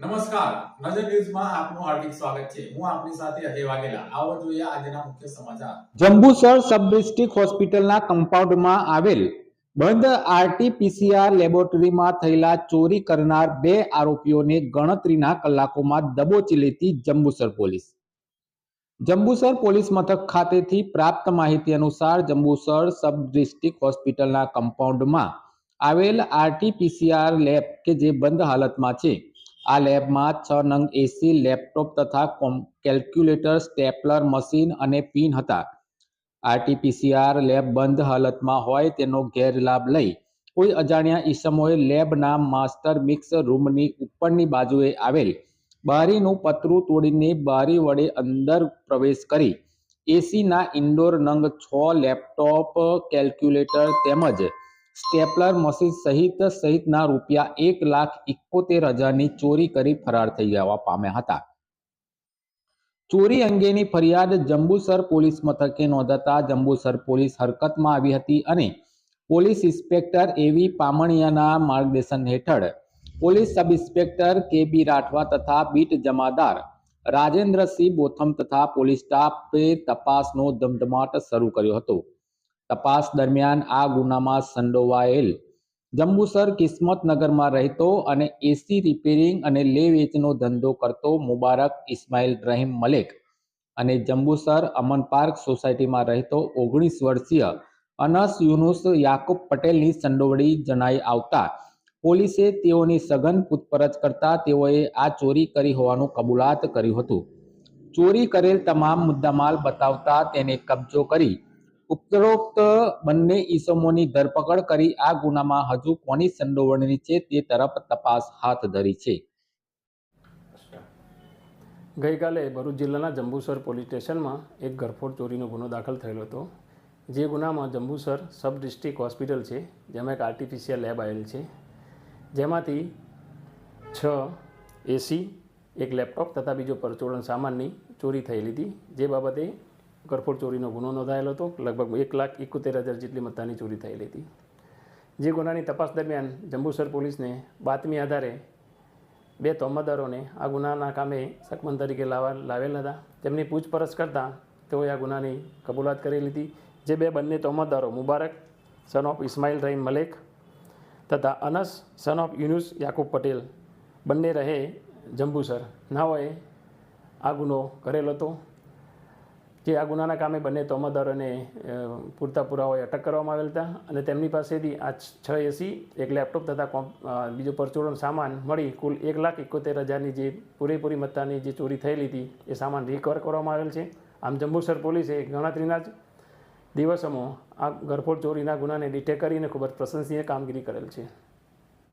નમસ્કાર. નજર ન્યૂઝમાં આપનું હાર્દિક સ્વાગત છે. હું આપની સાથે અજય વાઘેલા. આવો જોઈએ આજના મુખ્ય સમાચાર. જંબુસર સબ ડિસ્ટ્રિક્ટ હોસ્પિટલના કમ્પાઉન્ડમાં આવેલ બંધ આરટીપીસીઆર લેબોરેટરીમાં થયેલા ચોરી કરનાર બે આરોપીઓને ગણતરીના કલાકોમાં દબોચી લેતી જંબુસર પોલીસ. જંબુસર પોલીસ મથક ખાતેથી પ્રાપ્ત માહિતી અનુસાર જંબુસર સબ ડિસ્ટ્રિક્ટ હોસ્પિટલના કમ્પાઉન્ડમાં આવેલ આરટીપીસીઆર લેબ કે જે બંધ હાલતમાં છે આ લેબમાં છ નંગ એસી લેપટોપ તથા કેલ્ક્યુલેટર, સ્ટેપલર, મશીન અને પિન હતા. આરટીપીસીઆર લેબ બંધ હાલતમાં હોય તેનો ગેરલાભ લઈ કોઈ અજાણ્યા ઈસમોએ લેબના માસ્ટર મિક્સ રૂમની ઉપરની બાજુએ આવેલ બારીનું પતરું તોડીને બારી વડે અંદર પ્રવેશ કરી. એસીના ઇન્ડોર નંગ છ લેપટોપ, કેલ્ક્યુલેટર તેમજ સ્ટેપલર મશીન સહિત સહિતના રૂપિયા એક લાખ એકોતેર હજારની ચોરી કરી ફરાર થઈ જવા પામ્યા હતા. ચોરી અંગેની ફરિયાદ જંબુસર પોલીસ મથકે નોંધાતા જંબુસર પોલીસ હરકતમાં આવી હતી અને પોલીસ ઇન્સ્પેક્ટર એવી પામણિયાના માર્ગદર્શન હેઠળ પોલીસ સબ ઇન્સ્પેક્ટર કે બી રાઠવા તથા બીટ જમાદાર રાજેન્દ્રસિંહ બોથમ તથા પોલીસ સ્ટાફે તપાસનો ધમધમાટ શરૂ કર્યો હતો. તપાસ દરમિયાન આ ગુનામાં સંડોવાયેલ જંબુસર કિસ્મતનગરમાં રહેતો અને એસી રિપેરિંગ અને લે વેચનો ધંધો કરતો મુબારક ઇસ્માઇલ રહીમ મલેક અને જંબુસર અમન પાર્ક સોસાયટીમાં રહેતો ઓગણીસ વર્ષીય અનસ યુનુસ યાકુબ પટેલની સંડોવણી જણાઈ આવતા પોલીસે તેઓની સઘન પૂછપરછ કરતા તેઓએ આ ચોરી કરી હોવાનું કબૂલાત કર્યું હતું. ચોરી કરેલ તમામ મુદ્દામાલ બતાવતા તેને કબજો કરી ઉપરોક્ત બંને ઈસમોની ધરપકડ કરી આ ગુનામાં હજુ કોની સંડોવણી છે તે તરફ તપાસ હાથ ધરી છે. ગઈકાલે ભરૂચ જિલ્લાના જંબુસર પોલીસ સ્ટેશનમાં એક ઘરફોડ ચોરીનો ગુનો દાખલ થયેલો હતો. જે ગુનામાં જંબુસર સબ ડિસ્ટ્રિક્ટ હોસ્પિટલ છે, જેમાં એક આર્ટિફિશિયલ લેબ આવેલ છે. જેમાંથી છ એસી, એક લેપટોપ તથા બીજો પરચોળણ સામાનની ચોરી થયેલી હતી. જે બાબતે ઘરફોડ ચોરીનો ગુનો નોંધાયેલો હતો. લગભગ એક લાખ એકોતેર હજાર જેટલી મત્તાની ચોરી થયેલી હતી. જે ગુનાની તપાસ દરમિયાન જંબુસર પોલીસને બાતમી આધારે બે તોમદારોને આ ગુનાના કામે સકમન તરીકે લાવવા લાવેલ હતા તેમની પૂછપરછ કરતાં તેઓએ આ ગુનાની કબૂલાત કરી લીધી જે બે બંને તોહમતદારો મુબારક સન ઓફ ઇસ્માઇલ રહીમ મલેક તથા અનસ સન ઓફ યુનુસ યાકુબ પટેલ બંને રહે જંબુસર. નાઓએ આ ગુનો કરેલો હતો. જે આ ગુનાના કામે બંને તોહમતદારોને અને પૂરતા પુરાવાએ અટક કરવામાં આવેલ હતા અને તેમની પાસેથી આ છ એસી, એક લેપટોપ તથા બીજો પરચોડન સામાન મળી કુલ એક લાખ એકોતેર હજારની જે પૂરેપૂરી મત્તાની જે ચોરી થયેલી હતી, એ સામાન રિકવર કરવામાં આવેલ છે. આમ જંબુસર પોલીસે ગણતરીના જ દિવસોમાં આ ગરફોડ ચોરીના ગુનાને ડિટેક કરીને ખૂબ જ પ્રશંસનીય કામગીરી કરેલ છે.